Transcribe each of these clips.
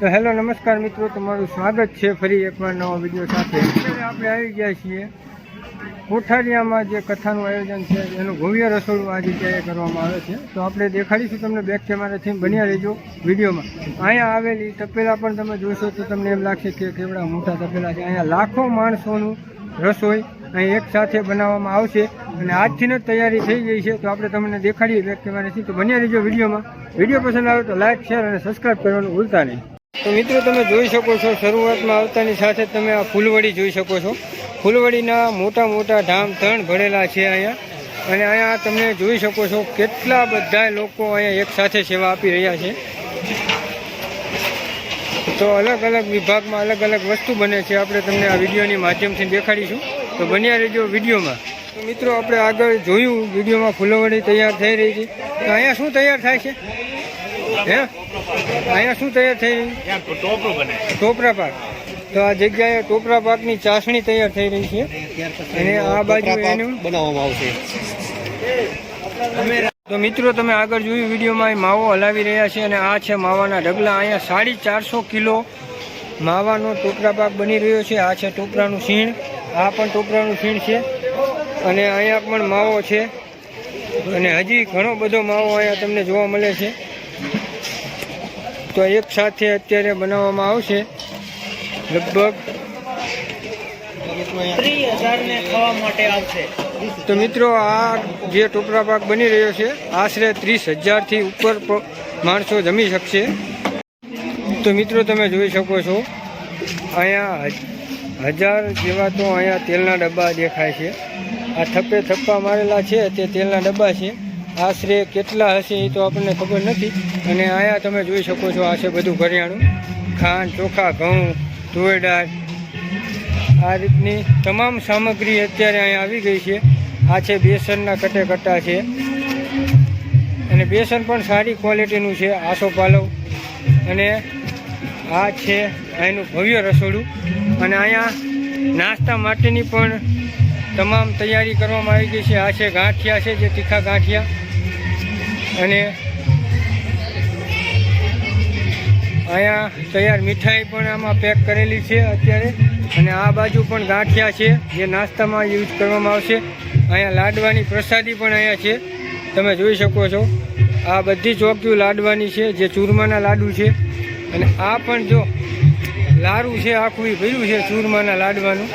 તો હેલો, નમસ્કાર મિત્રો, તમારું સ્વાગત છે ફરી એકવાર નવા વીડિયો સાથે. અત્યારે આપણે આવી ગયા છીએ કોઠારિયામાં જે કથાનું આયોજન છે, એનું ભવ્ય રસોડું આ ત્યારે કરવામાં આવે છે. તો આપણે દેખાડીશું તમને બેક કેમેરાથી બન્યા રહેજો વિડીયોમાં. અહીંયા આવેલી તપેલા પણ તમે જોશો તો તમને એમ લાગશે કે કેવડા મોટા તપેલા છે. અહીંયા લાખો માણસોનું રસોઈ અહીં એક સાથે બનાવવામાં આવશે અને આજથી જ તૈયારી થઈ ગઈ છે. તો આપણે તમને દેખાડીએ બેક કેમેરાથી તો બન્યા રહેજો વિડીયોમાં. વીડિયો પસંદ આવે તો લાઇક શેર અને સબસ્ક્રાઈબ કરવાનું ભૂલતા નહીં. તો મિત્રો તમે જોઈ શકો છો, શરૂઆતમાં આવતાની સાથે તમે આ ફૂલવડી જોઈ શકો છો. ફૂલવડીના મોટા મોટા ધામ ત્રણ ભરેલા છે અહીંયા. અને અહીંયા તમે જોઈ શકો છો કેટલા બધા લોકો અહીંયા એક સાથે સેવા આપી રહ્યા છે. તો અલગ અલગ વિભાગમાં અલગ અલગ વસ્તુ બને છે. આપણે તમને આ વિડીયોની માધ્યમથી દેખાડીશું. તો બન્યા રહેજો વિડીયોમાં. તો મિત્રો, આપણે આગળ જોયું વિડીયોમાં ફૂલવડી તૈયાર થઈ રહી છે. તો અહીંયા શું તૈયાર થાય છે? હે? અહીંયા શું તૈયાર થઈ રહ્યું ટોપરું બને. ટોપરા પાક. તો આ જગ્યાએ ટોપરા પાકની ચાસણી તૈયાર થઈ રહી છે. અને આ બાજુ એનું બનાવવામાં આવશે. તો મિત્રો તમે આગળ જોયું વિડીયોમાં એ માવો હલાવી રહ્યા છે અને આ છે માવાના ઢગલા. અહીંયા સાડી ચારસો કિલો માવાનો ટોપરા પાક બની રહ્યો છે. આ છે ટોપરાનું સીણ આ પણ ટોપરાનું સીણ છે. અને અહીંયા પણ માવો છે. અને હજી ઘણો બધો માવો અહીંયા તમને જોવા મળે છે. તો એક સાથે અત્યારે બનાવવામાં આવશે. લગભગ તો મિત્રો આ જે ટોપરા પાક બની રહ્યો છે આશરે ત્રીસ હજારથી ઉપર માણસો જમી શકશે. તો મિત્રો તમે જોઈ શકો છો અહીંયા હજ- હજાર જેવા તો અહીંયા તેલના ડબ્બા દેખાય છે. આ થપ્પે થપ્પા મારેલા છે તે તેલના ડબ્બા છે. આશરે કેટલા હશે એ તો આપણને ખબર નથી. અને અહીંયા તમે જોઈ શકો છો આ છે બધું કરિયાણું ખાંડ, ચોખા, ઘઉં તુવેર આ રીતની તમામ સામગ્રી અત્યારે અહીંયા આવી ગઈ છે. આ છે બેસનના કટે કટ્ટા છે. અને બેસન પણ સારી ક્વોલિટીનું છે, આસો પાલવ. અને આ છે અહીંનું ભવ્ય રસોડું. અને અહીંયા નાસ્તા માટેની પણ તમામ તૈયારી કરવામાં આવી ગઈ છે. આ છે ગાંઠિયા છે, જે તીખા ગાંઠિયા. અને અહીંયા તૈયાર મીઠાઈ પણ આમાં પેક કરેલી છે અત્યારે. અને આ બાજુ પણ ગાંઠિયા છે, જે નાસ્તામાં યુઝ કરવામાં આવશે. અહીંયા લાડવાની પ્રસાદી પણ અહીંયા છે. તમે જોઈ શકો છો. આ બધી ચોકીઓ લાડવાની છે, જે ચૂરમાના લાડુ છે. અને આ પણ જો લારું છે, આખું ઈ ભર્યું છે ચૂરમાના લાડવાનું.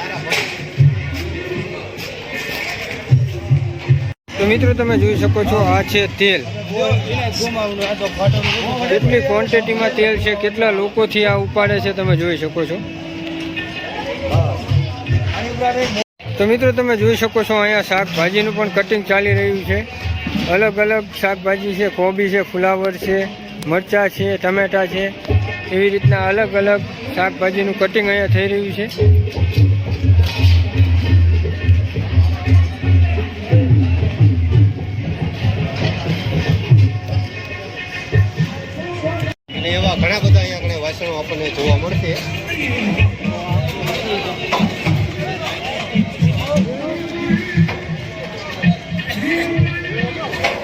તો મિત્રો તમે જોઈ શકો છો, આ છે તેલ. કેટલી ક્વોન્ટિટીમાં તેલ છે, કેટલા લોકોથી આ ઉપાડે છે તમે જોઈ શકો છો. તો મિત્રો તમે જોઈ શકો છો, અહીંયા શાકભાજીનું પણ કટિંગ ચાલી રહ્યું છે. અલગ અલગ શાકભાજી છે, કોબી છે, ફુલાવર છે, મરચાં છે, ટમેટાં છે. એવી રીતના અલગ અલગ શાકભાજીનું કટિંગ અહીંયા થઈ રહ્યું છે.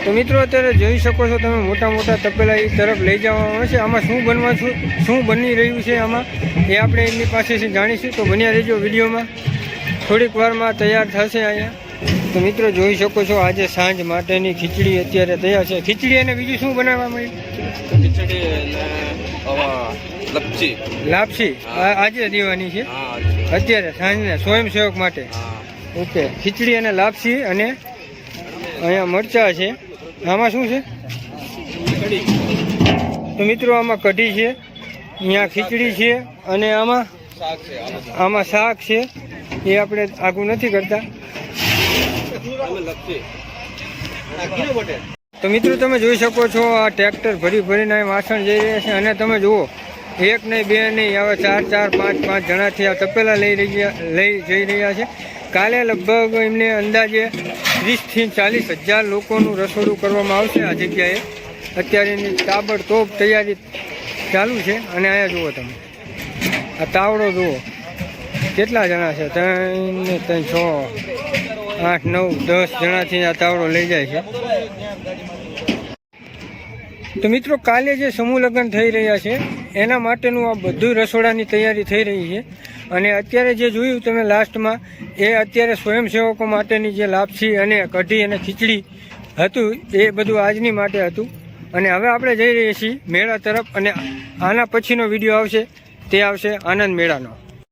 તો મિત્રો અત્યારે જોઈ શકો છો તમે મોટા મોટા તપેલા એ તરફ લઈ જવામાં આવે છે. આમાં શું બનવા છું શું બની રહ્યું છે આમાં એ આપણે એમની પાસેથી જાણીશું. તો બન્યા રહેજો વિડીયોમાં. થોડીક વારમાં તૈયાર થશે અહીંયા. તો મિત્રો જોઈ શકો છો આજે સાંજ માટેની ખીચડી અત્યારે તૈયાર છે. ખીચડી અને બીજું શું બનાવવામાં આવ્યું ખીચડી લાપસી. લાપસી. આજે દેવાની છે. અત્યારે સાંજના સ્વયંસેવક માટે. ઓકે. ખીચડી અને લાપસી અને અહીંયા મરચાં છે. આમાં શું છે? તો મિત્રો, આમાં કઢી છે અહીંયા ખીચડી છે, અને આમાં આમાં શાક છે. એ આપણે આગું નથી કરતા. તો મિત્રો, તમે જોઈ શકો છો, આ ટ્રેક્ટર ભરી ભરીને વાસણ જઈ રહ્યા છે. અને તમે જુઓ, એક નહીં, બે નહીં હવે ચાર ચાર, પાંચ પાંચ જણાથી આ તપેલા લઈ રહ્યા, લઈ જઈ રહ્યા છે. કાલે લગભગ એમને અંદાજે ત્રીસથી ચાલીસ હજાર લોકોનું રસોડું કરવામાં આવશે આ જગ્યાએ. અત્યારેની તાબડતોબ તૈયારી ચાલુ છે અને અહીંયા જુઓ તમે. આ તાવડો જુઓ. કેટલા જણા છે? ત્રણ ને ત્રણ, છ, આઠ, નવ, દસ જણાથી આ તાવડો લઈ જાય છે. તો મિત્રો, કાલે જે સમૂહ લગ્ન થઈ રહ્યા છે, એના માટેનું આ બધું રસોડાની તૈયારી થઈ રહી છે. અને અત્યારે જે જોયું તમે લાસ્ટમાં, એ અત્યારે સ્વયંસેવકો માટેની જે લાપસી અને કઢી અને ખીચડી હતું, એ બધું આજની માટે હતું. અને હવે આપણે જઈ રહીએ છીએ મેળા તરફ અને આના પછીનો વીડિયો આવશે, તે આવશે આનંદ મેળાનો.